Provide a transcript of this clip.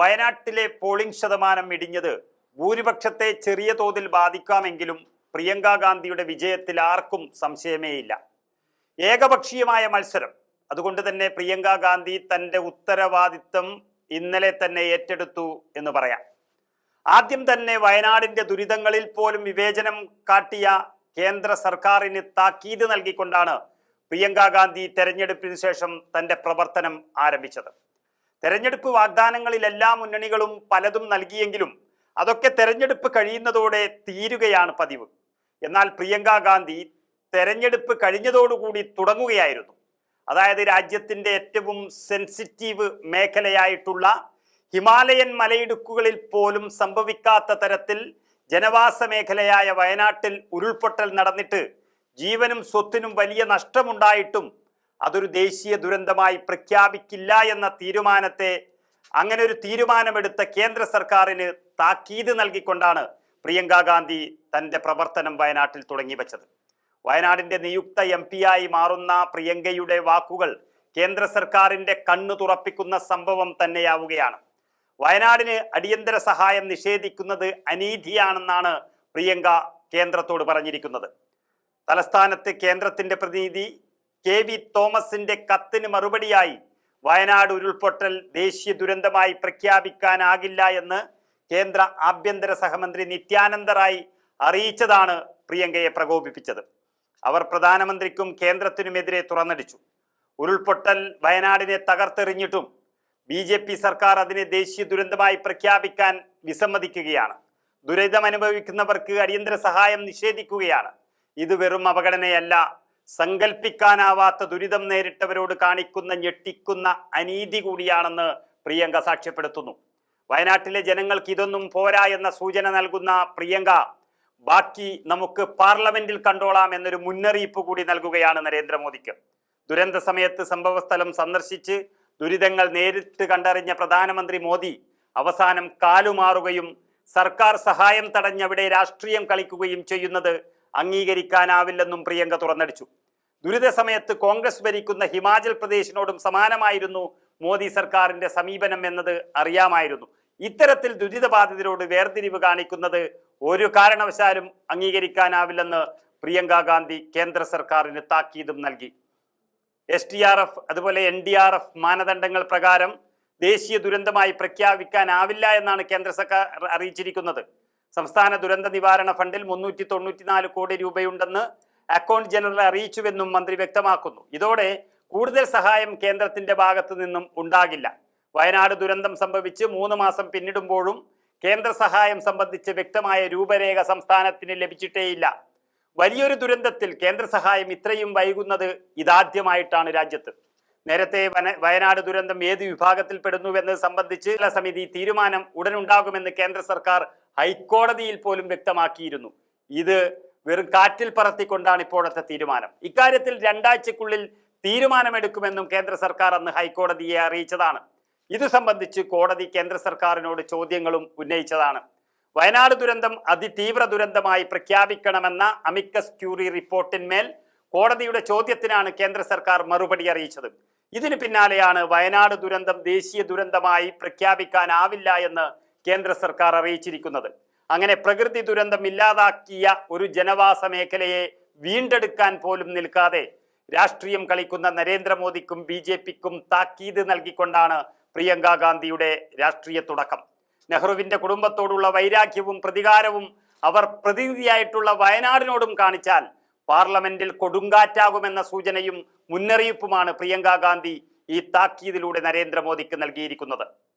വയനാട്ടിലെ പോളിംഗ് ശതമാനം ഇടിഞ്ഞത് ഭൂരിപക്ഷത്തെ ചെറിയ തോതിൽ ബാധിക്കാമെങ്കിലും പ്രിയങ്ക ഗാന്ധിയുടെ വിജയത്തിൽ ആർക്കും സംശയമേയില്ല. ഏകപക്ഷീയമായ മത്സരം. അതുകൊണ്ട് തന്നെ പ്രിയങ്ക ഗാന്ധി തന്റെ ഉത്തരവാദിത്തം ഇന്നലെ തന്നെ ഏറ്റെടുത്തു എന്ന് പറയാം. ആദ്യം തന്നെ വയനാടിന്റെ ദുരിതങ്ങളിൽ പോലും വിവേചനം കാട്ടിയ കേന്ദ്ര സർക്കാരിന് താക്കീത് നൽകിക്കൊണ്ടാണ് പ്രിയങ്ക ഗാന്ധി തെരഞ്ഞെടുപ്പിന് ശേഷം തന്റെ പ്രവർത്തനം ആരംഭിച്ചത്. തെരഞ്ഞെടുപ്പ് വാഗ്ദാനങ്ങളിൽ എല്ലാ മുന്നണികളും പലതും നൽകിയെങ്കിലും അതൊക്കെ തെരഞ്ഞെടുപ്പ് കഴിയുന്നതോടെ തീരുകയാണ് പതിവ്. എന്നാൽ പ്രിയങ്ക ഗാന്ധി തെരഞ്ഞെടുപ്പ് കഴിഞ്ഞതോടുകൂടി തുടങ്ങുകയായിരുന്നു. അതായത് രാജ്യത്തിന്റെ ഏറ്റവും സെൻസിറ്റീവ് മേഖലയായിട്ടുള്ള ഹിമാലയൻ മലയിടുക്കുകളിൽ പോലും സംഭവിക്കാത്ത തരത്തിൽ ജനവാസ മേഖലയായ വയനാട്ടിൽ ഉരുൾപൊട്ടൽ നടന്നിട്ട് ജീവനും സ്വത്തിനും വലിയ നഷ്ടമുണ്ടായിട്ടും അതൊരു ദേശീയ ദുരന്തമായി പ്രഖ്യാപിക്കില്ല എന്ന തീരുമാനത്തെ അങ്ങനെ ഒരു തീരുമാനമെടുത്ത കേന്ദ്ര സർക്കാരിന് താക്കീത് നൽകിക്കൊണ്ടാണ് പ്രിയങ്ക ഗാന്ധി തന്റെ പ്രവർത്തനം വയനാട്ടിൽ തുടങ്ങി വച്ചത്. വയനാടിന്റെ നിയുക്ത എം ആയി മാറുന്ന പ്രിയങ്കയുടെ വാക്കുകൾ കേന്ദ്ര സർക്കാരിന്റെ കണ്ണു തുറപ്പിക്കുന്ന സംഭവം തന്നെയാവുകയാണ്. വയനാടിന് അടിയന്തര സഹായം നിഷേധിക്കുന്നത് അനീതിയാണെന്നാണ് പ്രിയങ്ക കേന്ദ്രത്തോട് പറഞ്ഞിരിക്കുന്നത്. തലസ്ഥാനത്ത് കേന്ദ്രത്തിന്റെ പ്രതിനിധി കെ വി തോമസിന്റെ കത്തിന് മറുപടിയായി വയനാട് ഉരുൾപൊട്ടൽ ദേശീയ ദുരന്തമായി പ്രഖ്യാപിക്കാനാകില്ല എന്ന് കേന്ദ്ര ആഭ്യന്തര സഹമന്ത്രി നിത്യാനന്ദ റായ് അറിയിച്ചതാണ് പ്രിയങ്കയെ പ്രകോപിപ്പിച്ചത്. അവർ പ്രധാനമന്ത്രിക്കും കേന്ദ്രത്തിനുമെതിരെ തുറന്നടിച്ചു. ഉരുൾപൊട്ടൽ വയനാടിനെ തകർത്തെറിഞ്ഞിട്ടും ബി ജെ പി സർക്കാർ അതിനെ ദേശീയ ദുരന്തമായി പ്രഖ്യാപിക്കാൻ വിസമ്മതിക്കുകയാണ്. ദുരിതമനുഭവിക്കുന്നവർക്ക് അടിയന്തര സഹായം നിഷേധിക്കുകയാണ്. ഇത് വെറും അവഗണനയല്ല. സങ്കല്പിക്കാനാവാത്ത ദുരിതം നേരിട്ടവരോട് കാണിക്കുന്ന ഞെട്ടിക്കുന്ന അനീതി കൂടിയാണെന്ന് പ്രിയങ്ക സാക്ഷ്യപ്പെടുത്തുന്നു. വയനാട്ടിലെ ജനങ്ങൾക്ക് ഇതൊന്നും പോരാ എന്ന സൂചന നൽകുന്ന പ്രിയങ്ക ബാക്കി നമുക്ക് പാർലമെന്റിൽ കണ്ടോളാം എന്നൊരു മുന്നറിയിപ്പ് കൂടി നൽകുകയാണ് നരേന്ദ്രമോദിക്ക്. ദുരന്ത സമയത്ത് സംഭവസ്ഥലം സന്ദർശിച്ച് ദുരിതങ്ങൾ നേരിട്ട് കണ്ടറിഞ്ഞ പ്രധാനമന്ത്രി മോദി അവസാനം കാലുമാറുകയും സർക്കാർ സഹായം തടഞ്ഞവിടെ രാഷ്ട്രീയം കളിക്കുകയും ചെയ്യുന്നത് അംഗീകരിക്കാനാവില്ലെന്നും പ്രിയങ്ക തുറന്നടിച്ചു. ദുരിത സമയത്ത് കോൺഗ്രസ് ഭരിക്കുന്ന ഹിമാചൽ പ്രദേശിനോടും സമാനമായിരുന്നു മോദി സർക്കാരിന്റെ സമീപനം എന്നത് അറിയാമായിരുന്നു. ഇത്തരത്തിൽ ദുരിതബാധിതരോട് വേർതിരിവ് കാണിക്കുന്നത് ഒരു കാരണവശാലും അംഗീകരിക്കാനാവില്ലെന്ന് പ്രിയങ്ക ഗാന്ധി കേന്ദ്ര സർക്കാരിന് താക്കീതും നൽകി. എസ് ടി ആർ എഫ് അതുപോലെ എൻ ഡി ആർ എഫ് മാനദണ്ഡങ്ങൾ പ്രകാരം ദേശീയ ദുരന്തമായി പ്രഖ്യാപിക്കാനാവില്ല എന്നാണ് കേന്ദ്ര സർക്കാർ അറിയിച്ചിരിക്കുന്നത്. സംസ്ഥാന ദുരന്ത നിവാരണ ഫണ്ടിൽ മുന്നൂറ്റി തൊണ്ണൂറ്റിനാല് കോടി രൂപയുണ്ടെന്ന് അക്കൗണ്ട് ജനറൽ അറിയിച്ചുവെന്നും മന്ത്രി വ്യക്തമാക്കുന്നു. ഇതോടെ കൂടുതൽ സഹായം കേന്ദ്രത്തിന്റെ ഭാഗത്തു നിന്നും ഉണ്ടാകില്ല. വയനാട് ദുരന്തം സംഭവിച്ച് മൂന്ന് മാസം പിന്നിടുമ്പോഴും കേന്ദ്ര സഹായം സംബന്ധിച്ച് വ്യക്തമായ രൂപരേഖ സംസ്ഥാനത്തിന് ലഭിച്ചിട്ടേയില്ല. വലിയൊരു ദുരന്തത്തിൽ കേന്ദ്ര സഹായം ഇത്രയും വൈകുന്നത് ഇതാദ്യമായിട്ടാണ് രാജ്യത്ത്. നേരത്തെ വയനാട് ദുരന്തം ഏത് വിഭാഗത്തിൽ പെടുന്നുവെന്നത് സംബന്ധിച്ച് സമിതി തീരുമാനം ഉടനുണ്ടാകുമെന്ന് കേന്ദ്ര സർക്കാർ ഹൈക്കോടതിയിൽ പോലും വ്യക്തമാക്കിയിരുന്നു. ഇത് വെറും കാറ്റിൽ പറത്തിക്കൊണ്ടാണ് ഇപ്പോഴത്തെ തീരുമാനം. ഇക്കാര്യത്തിൽ രണ്ടാഴ്ചക്കുള്ളിൽ തീരുമാനമെടുക്കുമെന്നും കേന്ദ്ര സർക്കാർ അന്ന് ഹൈക്കോടതിയെ അറിയിച്ചതാണ്. ഇത് സംബന്ധിച്ച് കോടതി കേന്ദ്ര സർക്കാരിനോട് ചോദ്യങ്ങളും ഉന്നയിച്ചതാണ്. വയനാട് ദുരന്തം അതിതീവ്ര ദുരന്തമായി പ്രഖ്യാപിക്കണമെന്ന അമിക്കസ് ക്യൂറി റിപ്പോർട്ടിന്മേൽ കോടതിയുടെ ചോദ്യത്തിനാണ് കേന്ദ്ര സർക്കാർ മറുപടി അറിയിച്ചത്. ഇതിന് പിന്നാലെയാണ് വയനാട് ദുരന്തം ദേശീയ ദുരന്തമായി പ്രഖ്യാപിക്കാനാവില്ല എന്ന് കേന്ദ്ര സർക്കാർ അറിയിച്ചിരിക്കുന്നത്. അങ്ങനെ പ്രകൃതി ദുരന്തം ഇല്ലാതാക്കിയ ഒരു ജനവാസ മേഖലയെ വീണ്ടെടുക്കാൻ പോലും നിൽക്കാതെ രാഷ്ട്രീയം കളിക്കുന്ന നരേന്ദ്രമോദിക്കും ബി ജെ പിക്കും താക്കീത് നൽകിക്കൊണ്ടാണ് പ്രിയങ്ക ഗാന്ധിയുടെ രാഷ്ട്രീയ തുടക്കം. നെഹ്റുവിന്റെ കുടുംബത്തോടുള്ള വൈരാഗ്യവും പ്രതികാരവും അവർ പ്രതിനിധിയായിട്ടുള്ള വയനാടിനോടും കാണിച്ചാൽ പാർലമെന്റിൽ കൊടുങ്കാറ്റാകുമെന്ന സൂചനയും മുന്നറിയിപ്പുമാണ് പ്രിയങ്ക ഗാന്ധി ഈ താക്കീതിലൂടെ നരേന്ദ്രമോദിക്ക് നൽകിയിരിക്കുന്നത്.